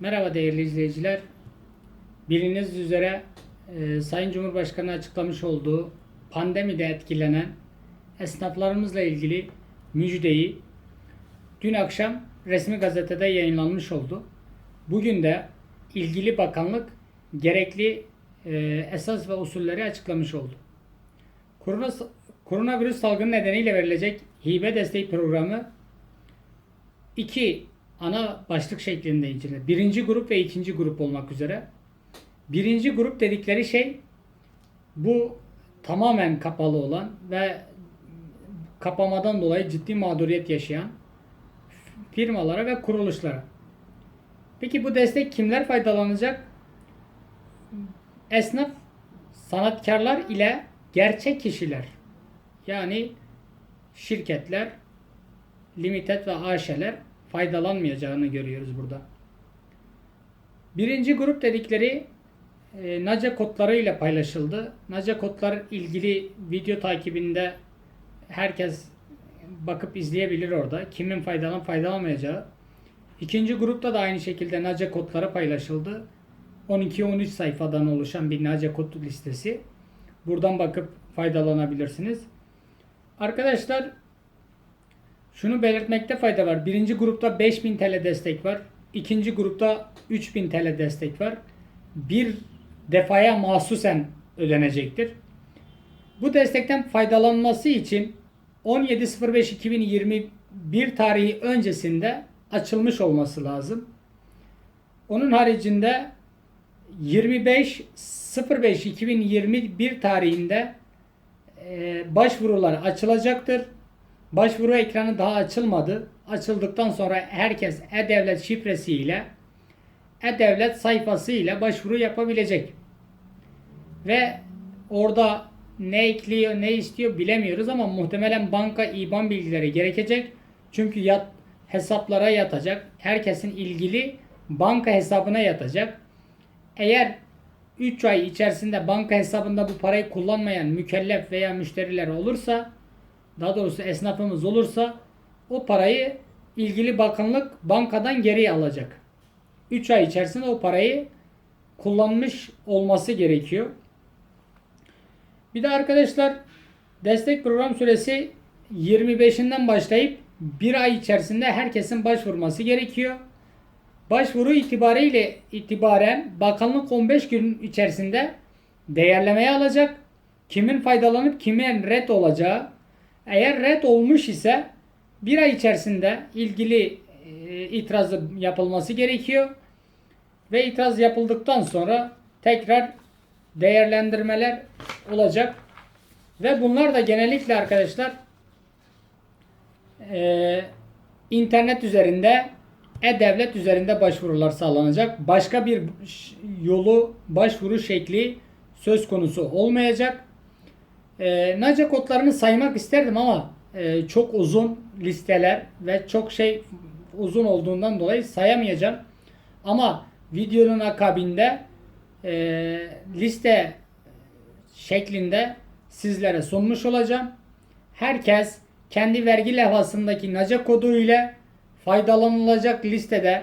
Merhaba değerli izleyiciler. Biliniz üzere e, Sayın Cumhurbaşkanı açıklamış olduğu pandemide etkilenen esnaflarımızla ilgili müjdeyi dün akşam resmi gazetede yayınlanmış oldu. Bugün de ilgili bakanlık gerekli e, esas ve usulleri açıklamış oldu. Korona, koronavirüs salgını nedeniyle verilecek hibe desteği programı iki ana başlık şeklinde incelenir. Birinci grup ve ikinci grup olmak üzere. Birinci grup dedikleri şey bu tamamen kapalı olan ve kapamadan dolayı ciddi mağduriyet yaşayan firmalara ve kuruluşlara. Peki bu destek kimler faydalanacak? Esnaf, sanatkarlar ile gerçek kişiler. Yani şirketler, limited ve AŞ'ler faydalanmayacağını görüyoruz burada. Birinci grup dedikleri e, NACA kodları ile paylaşıldı. NACA kodlar ilgili video takibinde herkes bakıp izleyebilir orada. Kimin faydalan faydalanmayacağı. İkinci grupta da aynı şekilde NACA kodları paylaşıldı. 12-13 sayfadan oluşan bir NACA kod listesi. Buradan bakıp faydalanabilirsiniz. Arkadaşlar şunu belirtmekte fayda var. Birinci grupta 5000 TL destek var. İkinci grupta 3000 TL destek var. Bir defaya mahsusen ödenecektir. Bu destekten faydalanması için 17.05.2021 tarihi öncesinde açılmış olması lazım. Onun haricinde 25.05.2021 tarihinde e, başvurular açılacaktır. Başvuru ekranı daha açılmadı. Açıldıktan sonra herkes e-devlet şifresi ile e-devlet sayfası ile başvuru yapabilecek. Ve orada ne ekliyor, ne istiyor bilemiyoruz ama muhtemelen banka IBAN bilgileri gerekecek. Çünkü yat, hesaplara yatacak. Herkesin ilgili banka hesabına yatacak. Eğer 3 ay içerisinde banka hesabında bu parayı kullanmayan mükellef veya müşteriler olursa daha doğrusu esnafımız olursa o parayı ilgili bakanlık bankadan geri alacak. 3 ay içerisinde o parayı kullanmış olması gerekiyor. Bir de arkadaşlar destek program süresi 25'inden başlayıp 1 ay içerisinde herkesin başvurması gerekiyor. Başvuru itibariyle itibaren bakanlık 15 gün içerisinde değerlemeye alacak. Kimin faydalanıp kimin red olacağı. Eğer red olmuş ise bir ay içerisinde ilgili e, itirazı yapılması gerekiyor. Ve itiraz yapıldıktan sonra tekrar değerlendirmeler olacak. Ve bunlar da genellikle arkadaşlar e, internet üzerinde e-devlet üzerinde başvurular sağlanacak. Başka bir yolu başvuru şekli söz konusu olmayacak. E, NACA kodlarını saymak isterdim ama e, çok uzun listeler ve çok şey uzun olduğundan dolayı sayamayacağım. Ama videonun akabinde e, liste şeklinde sizlere sunmuş olacağım. Herkes kendi vergi levhasındaki NACA kodu ile faydalanılacak listede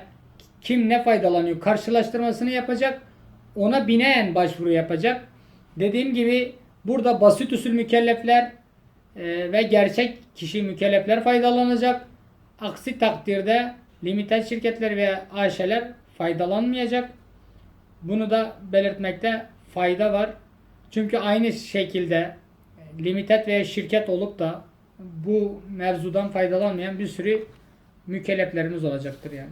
kim ne faydalanıyor karşılaştırmasını yapacak. Ona binaen başvuru yapacak. Dediğim gibi burada basit usul mükellefler e, ve gerçek kişi mükellefler faydalanacak. Aksi takdirde limited şirketler veya AŞ'ler faydalanmayacak. Bunu da belirtmekte fayda var. Çünkü aynı şekilde limited veya şirket olup da bu mevzudan faydalanmayan bir sürü mükelleflerimiz olacaktır yani.